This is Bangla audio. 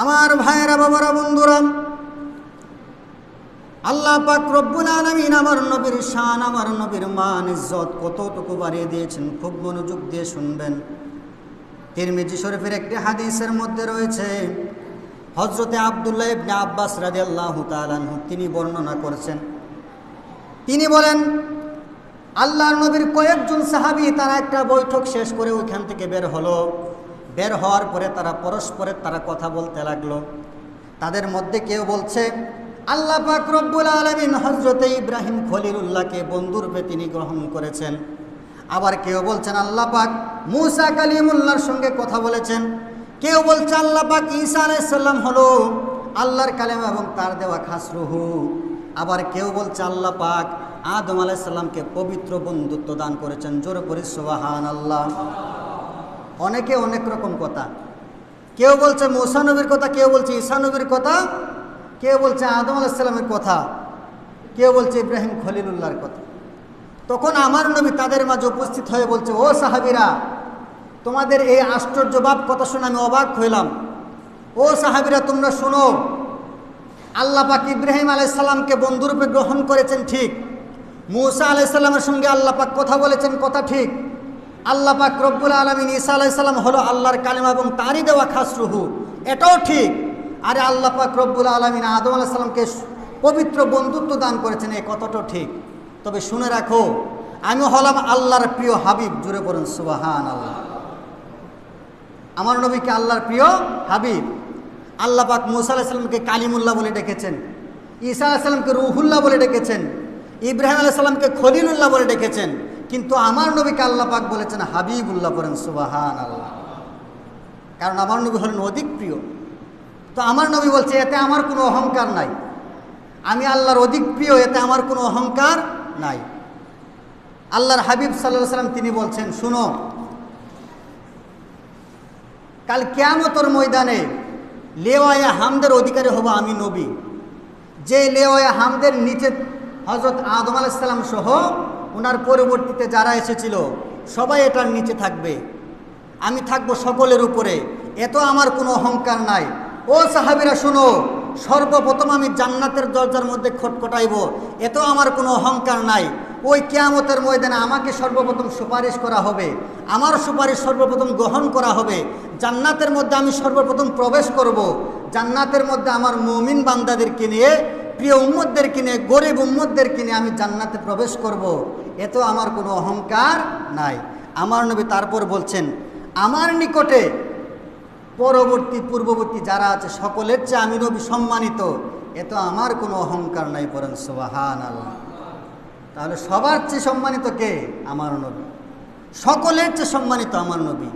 আমার ভাইয়েরা, বাবারা, বন্ধুরা, আল্লাহ পাক রব্বুল আলামিন আমার নবীর শান, আমার নবীর মান, ইজ্জত কতটুকু বাড়িয়ে দিয়েছেন, খুব মনোযোগ দিয়ে শুনবেন। তিরমিজি শরীফের একটি হাদিসের মধ্যে রয়েছে হজরতে আবদুল্লাহ ইবনে আব্বাস রাদিয়াল্লাহু তাআলাহু তিনি বর্ণনা করেছেন। তিনি বলেন, আল্লাহর নবীর কয়েকজন সাহাবী তারা একটা বৈঠক শেষ করে ওইখান থেকে বের হলো। বের হওয়ার পরে তারা পরস্পরের তারা কথা বলতে লাগল। তাদের মধ্যে কেউ বলছে, আল্লাহ পাক রব্বুল আলমিন হজরতে ইব্রাহিম খলিলুল্লাহকে বন্ধুরূপে তিনি গ্রহণ করেছেন। আবার কেউ বলছেন, আল্লাহ পাক মুসা কালিমুল্লাহর সঙ্গে কথা বলেছেন। কেউ বলছে, আল্লাহ পাক ঈসা আলাইসাল্লাম হলো আল্লাহর কালেম এবং তার দেওয়া খাসরুহু আবার কেউ বলছে, আল্লাহ পাক আদম আলাইসাল্লামকে পবিত্র বন্ধুত্ব দান করেছেন। জোরে করি সোবাহান আল্লাহ অনেকে অনেক রকম কথা। কেউ বলছে মুসা নবীর কথা, কেউ বলছে ঈসা নবীর কথা, কেউ বলছে আদম আলাহিসাল্লামের কথা, কেউ বলছে ইব্রাহিম খলিলুল্লাহর কথা। তখন আমার নবী তাদের মাঝে উপস্থিত হয়ে বলছে, ও সাহাবিরা, তোমাদের এই আশ্চর্য বাপ কথা শুনে আমি অবাক হইলাম। ও সাহাবিরা, তোমরা শোনো, আল্লাহ পাক ইব্রাহিম আলাইসাল্লামকে বন্ধুরূপে গ্রহণ করেছেন ঠিক। মুসা আলাইসাল্লামের সঙ্গে আল্লাহ পাক কথা বলেছেন, কথা ঠিক। আল্লাহ পাক রব্বুল আলমিন ঈসা আলাইসাল্লাম হলো আল্লাহর কালিমা এবং তারই দেওয়া খাসরুহু। এটাও ঠিক। আরে আল্লাহ পাক রব্বুল আলমিন আদম আলাইসাল্লামকে পবিত্র বন্ধুত্ব দান করেছেন এই কথাটাও ঠিক। তবে শুনে রাখো আমি হলাম আল্লাহর প্রিয় হাবিব। জুড়ে পড়েন সুবাহান আল্লাহ আমার নবীকে আল্লাহর প্রিয় হাবিব? আল্লাহ পাক মুসা আলাহিসাল্লামকে কালিমুল্লাহ বলে ডেকেছেন। ঈসা আলাহিসাল্লামকে রুহুল্লাহ বলে ডেকেছেন। ইব্রাহিম আলাইসাল্লামকে খলিলুল্লাহ বলে ডেকেছেন। কিন্তু আমার নবীকে আল্লাহ পাক বলেছেন, হাবিবুল্লাহ বলেন সুবাহান আল্লাহ কারণ আমার নবী হলেন অধিক প্রিয়। তো আমার নবী বলছে, এতে আমার কোনো অহংকার নাই। আমি আল্লাহর অধিক প্রিয়, এতে আমার কোনো অহংকার নাই। আল্লাহর হাবিব সাল্লাহ সাল্লাম তিনি বলছেন, শুনো, কাল কেয়ামতর ময়দানে লেওয়ায়া হামদের অধিকারী হব আমি নবী। যে লেওয়ায়া হামদের নিচে হজরত আদম আলাইসাল্লাম সহ ওনার পরবর্তীতে যারা এসেছিল, সবাই এটার নিচে থাকবে। আমি থাকব সকলের উপরে। এত আমার কোনো অহংকার নাই। ও সাহাবিরা, শুনো, সর্বপ্রথম আমি জান্নাতের দরজার মধ্যে খটখটাইব এত আমার কোনো অহংকার নাই। ওই কেয়ামতের ময়দানে আমাকে সর্বপ্রথম সুপারিশ করা হবে। আমার সুপারিশ সর্বপ্রথম গ্রহণ করা হবে। জান্নাতের মধ্যে আমি সর্বপ্রথম প্রবেশ করব। জান্নাতের মধ্যে আমার মুমিন বান্দাদেরকে নিয়ে প্রিয় উম্মদদেরকে কিনে গরিব উম্মদদেরকে কিনে আমি জান্নাতে প্রবেশ করব। এত আমার কোনো অহংকার নাই। আমার নবী তারপর বলছেন, আমার নিকটে পরবর্তী, পূর্ববর্তী যারা আছে, সকলের চেয়ে আমি নবী সম্মানিত। এ তো আমার কোনো অহংকার নাই পরেন সোবাহান আল্লাহ তাহলে সবার চেয়ে সম্মানিত কে? আমার নবী। সকলের চেয়ে সম্মানিত আমার নবী।